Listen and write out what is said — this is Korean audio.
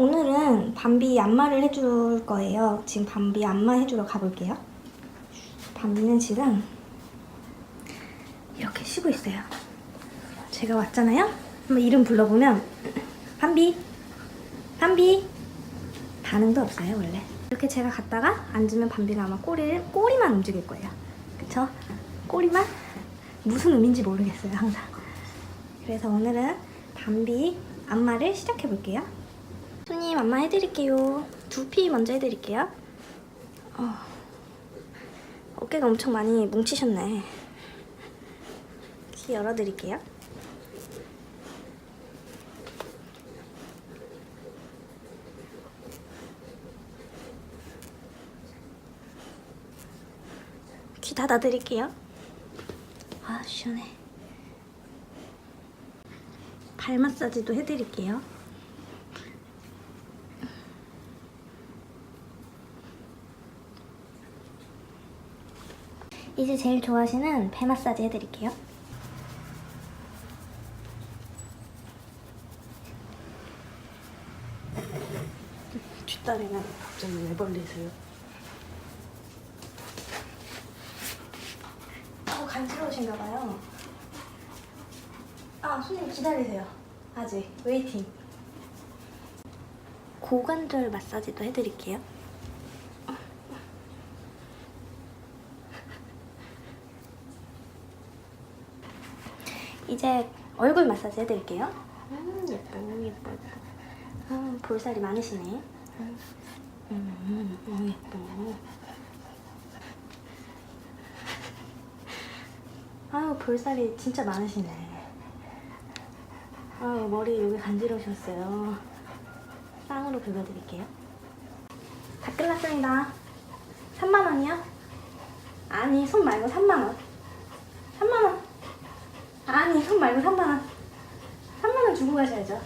오늘은 밤비 안마를 해줄 거예요. 지금 밤비 안마 해주러 가볼게요. 밤비는 지금 이렇게 쉬고 있어요. 제가 왔잖아요. 한번 이름 불러보면 밤비, 밤비 반응도 없어요 원래. 이렇게 제가 갔다가 앉으면 밤비가 아마 꼬리를 꼬리만 움직일 거예요. 그쵸? 꼬리만 무슨 의미인지 모르겠어요 항상. 그래서 오늘은 밤비 안마를 시작해 볼게요. 손님 안마 해드릴게요. 두피 먼저 해드릴게요. 어, 어깨가 엄청 많이 뭉치셨네. 귀 열어드릴게요. 귀 닫아드릴게요. 아 시원해. 발 마사지도 해드릴게요. 이제 제일 좋아하시는 배 마사지 해드릴게요. 뒷다리는 갑자기 왜 벌리세요? 어, 간지러우신가 봐요. 아, 손님 기다리세요. 아직 웨이팅. 고관절 마사지도 해드릴게요. 이제 얼굴 마사지 해드릴게요. 음, 예뻐, 예뻐, 예뻐. 아, 볼살이 많으시네. 음, 음, 음, 예뻐. 아유 볼살이 진짜 많으시네. 아유 머리 여기 간지러우셨어요. 쌍으로 긁어드릴게요. 다 끝났습니다. 3만 원이요? 아니 손 말고 3만 원. 3만 원. 아니 손 말고 3만 원. 3만 원 주고 가셔야죠.